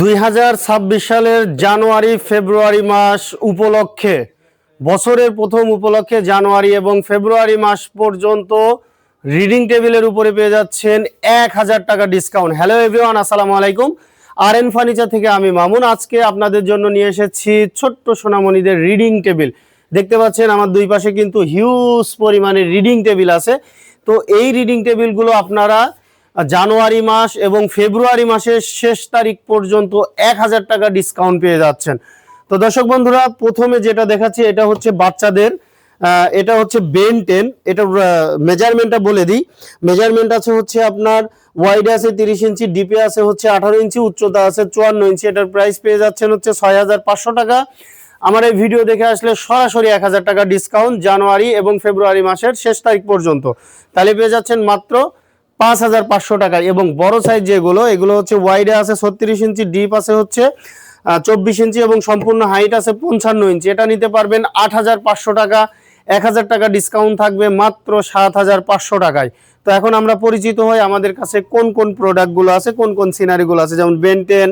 দুই হাজার ছাব্বিশ সালের জানুয়ারি, ফেব্রুয়ারি মাস উপলক্ষে, বছরের প্রথম উপলক্ষে জানুয়ারি এবং ফেব্রুয়ারি মাস পর্যন্ত রিডিং টেবিলের উপরে পেয়ে যাচ্ছেন এক হাজার টাকা ডিসকাউন্ট হ্যালো এভরিওয়ান আসসালামু আলাইকুম। আর এন ফার্নিচার থেকে আমি মামুন। আজকে আপনাদের জন্য নিয়ে এসেছি ছোট্ট সোনামণিদের রিডিং টেবিল দেখতে পাচ্ছেন আমার দুই পাশে কিন্তু হিউজ পরিমাণে রিডিং টেবিল আছে। তো এই রিডিং টেবিলগুলো আপনারা জানুয়ারি মাস এবং ফেব্রুয়ারি মাসের শেষ তারিখ পর্যন্ত এক হাজার টাকা ডিসকাউন্ট পেয়ে যাচ্ছেন। তো দর্শক বন্ধুরা, প্রথমে যেটা দেখাচ্ছি, এটা হচ্ছে বাচ্চাদের এটা হচ্ছে বেন টেন এটা মেজারমেন্টটা বলে দিই। মেজারমেন্ট আছে হচ্ছে আপনার ওয়াইড আছে তিরিশ ইঞ্চি ডিপে আছে হচ্ছে আঠারো ইঞ্চি, উচ্চতা আছে চুয়ান্ন ইঞ্চি। এটার প্রাইস পেয়ে যাচ্ছেন হচ্ছে ছয় হাজার পাঁচশো টাকা। আমার এই ভিডিও দেখে আসলে সরাসরি এক হাজার টাকা ডিসকাউন্ট জানুয়ারি এবং ফেব্রুয়ারি মাসের শেষ তারিখ পর্যন্ত। তাহলে পেয়ে যাচ্ছেন মাত্র পাঁচ হাজার পাঁচশো টাকা এবং বড় সাইজ যেগুলো, এগুলো হচ্ছে ওয়াইডে আছে ছত্রিশ ইঞ্চি ডিপ আছে হচ্ছে চব্বিশ ইঞ্চি এবং সম্পূর্ণ হাইট আছে পঞ্চান্ন ইঞ্চি। এটা নিতে পারবেন আট হাজার পাঁচশো টাকা। এক হাজার টাকা ডিসকাউন্ট থাকবে মাত্র সাত হাজার পাঁচশো টাকায়। তো এখন আমরা পরিচিত হই আমাদের কাছে কোন কোন প্রোডাক্টগুলো আছে, কোন কোন সিনারিগুলো আছে। যেমন বেনটেন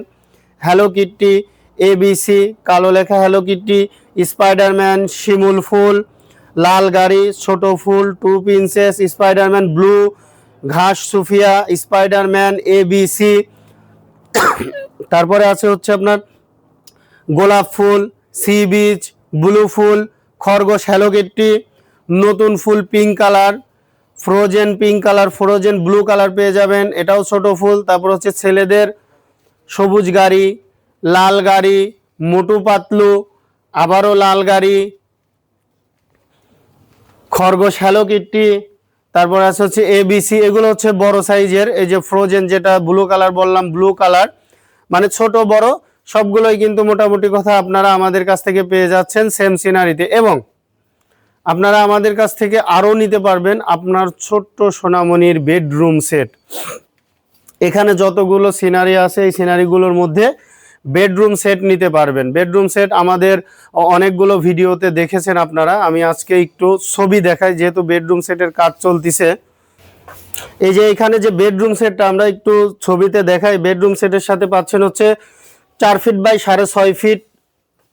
হ্যালো কিট্টি এবিসি কালো লেখা হ্যালো কিট্টি স্পাইডারম্যান শিমুল ফুল, লাল গাড়ি, ছোট ফুল টু প্রিন্সেস স্পাইডারম্যান ব্লু ঘাস, Sofia, Spiderman A B C তারপরে আছে হচ্ছে আপনার গোলাপ ফুল সি বিচ ব্লু ফুল, খরগোশ হ্যালোকেটটি নতুন ফুল pink colour Frozen pink colour Frozen blue colour পেয়ে যাবেন। এটাও ছোট ফুল। তারপর হচ্ছে ছেলেদের সবুজ গাড়ি, লাল গাড়ি, মোটু পাতলু, আবারও লাল গাড়ি, খরগোশ হ্যালো কিটটি তারপর আছে হচ্ছে এবিসি এগুলো হচ্ছে বড় সাইজের। এই যে ফ্রোজেন যেটা ব্লু কালার বললাম ব্লু কালার মানে ছোট, বড়, সবগুলোই কিন্তু মোটামুটি কথা আপনারা আমাদের কাছ থেকে পেয়ে যাচ্ছেন সেম সিনারিতে এবং আপনারা আমাদের কাছ থেকে আরও নিতে পারবেন আপনার ছোট্ট সোনামণির বেডরুম সেট এখানে যতগুলো সিনারি আছে, এই সিনারিগুলোর মধ্যে বেডরুম সেট নিতে পারবেন। বেডরুম সেট আমাদের অনেকগুলো ভিডিওতে দেখেছেন আপনারা। আমি আজকে একটু ছবি দেখাই, যেহেতু বেডরুম সেটের কাজ চলতিছে। এই যে এখানে যে বেডরুম সেটটা আমরা একটু ছবিতে দেখাই, বেডরুম সেটের সাথে পাচ্ছেন হচ্ছে চার ফিট বাই সাড়ে ছয় ফিট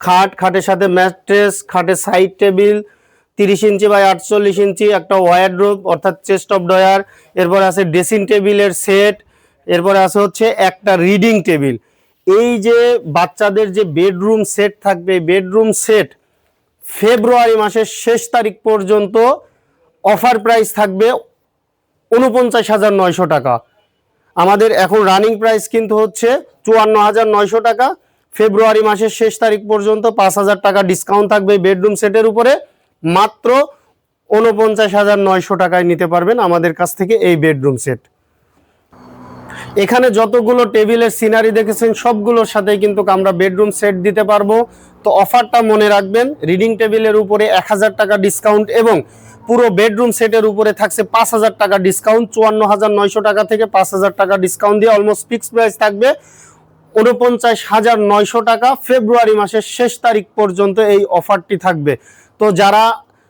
খাট, খাটের সাথে ম্যাট্রেস, খাটের সাইড টেবিল, তিরিশ ইঞ্চি বাই আটচল্লিশ ইঞ্চি একটা ওয়ারড্রোব অর্থাৎ চেস্ট অফ ডয়ার এরপর আছে ড্রেসিং টেবিলের সেট, এরপরে আছে হচ্ছে একটা রিডিং টেবিল। এই যে বাচ্চাদের যে বেডরুম সেট থাকবে, বেডরুম সেট ফেব্রুয়ারি মাসের শেষ তারিখ পর্যন্ত অফার প্রাইস থাকবে উনপঞ্চাশ হাজার নয়শো টাকা। আমাদের এখন রানিং প্রাইস কিন্তু হচ্ছে চুয়ান্ন হাজার নয়শো টাকা। ফেব্রুয়ারি মাসের শেষ তারিখ পর্যন্ত পাঁচ হাজার টাকা ডিসকাউন্ট থাকবে বেডরুম সেটের উপরে। মাত্র উনপঞ্চাশ হাজার নয়শো টাকায় নিতে পারবেন আমাদের কাছ থেকে এই বেডরুম সেট। এখানে যতগুলো টেবিলের সিনারি দেখেছেন, সবগুলোর সাথে কিন্তু আমরা বেডরুম সেট দিতে পারব। তো অফারটা মনে রাখবেন, রিডিং টেবিলের উপরে এক হাজার টাকা ডিসকাউন্ট এবং পুরো বেডরুম সেটের উপরে থাকছে পাঁচ হাজার টাকা ডিসকাউন্ট, চুয়ান্ন হাজার নয়শো টাকা থেকে পাঁচ হাজার টাকা ডিসকাউন্ট দিয়ে অলমোস্ট ফিক্স প্রাইস থাকবে। উনপঞ্চাশ হাজার নয়শো টাকা ফেব্রুয়ারি মাসের শেষ তারিখ পর্যন্ত এই অফারটি থাকবে। তো যারা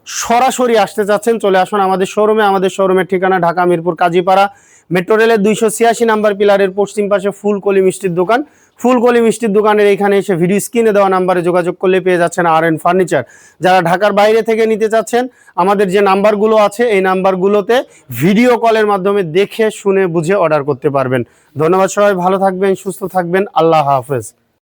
সরাসরি আসতে চাচ্ছেন চলে আসুন আমাদের শোরুমে। আমাদের শোরুমের ঠিকানা ঢাকা, মিরপুর, কাজীপাড়া। মেট্রো রেলের দুইশো ছিয়াশি নাম্বার পিলারের পশ্চিম পাশে ফুলকলি মিষ্টির দোকান। ফুলকলি মিষ্টির দোকানের এখানে এসে ভিডিও স্ক্রিনে দেওয়া নাম্বারে যোগাযোগ করলে পেয়ে যাচ্ছেন আর এন ফার্নিচার যারা ঢাকার বাইরে থেকে নিতে চাচ্ছেন, আমাদের যে নাম্বারগুলো আছে, এই নাম্বারগুলোতে ভিডিও কলের মাধ্যমে দেখে, শুনে, বুঝে অর্ডার করতে পারবেন। ধন্যবাদ সবাই, ভালো থাকবেন, সুস্থ থাকবেন, আল্লাহ হাফেজ।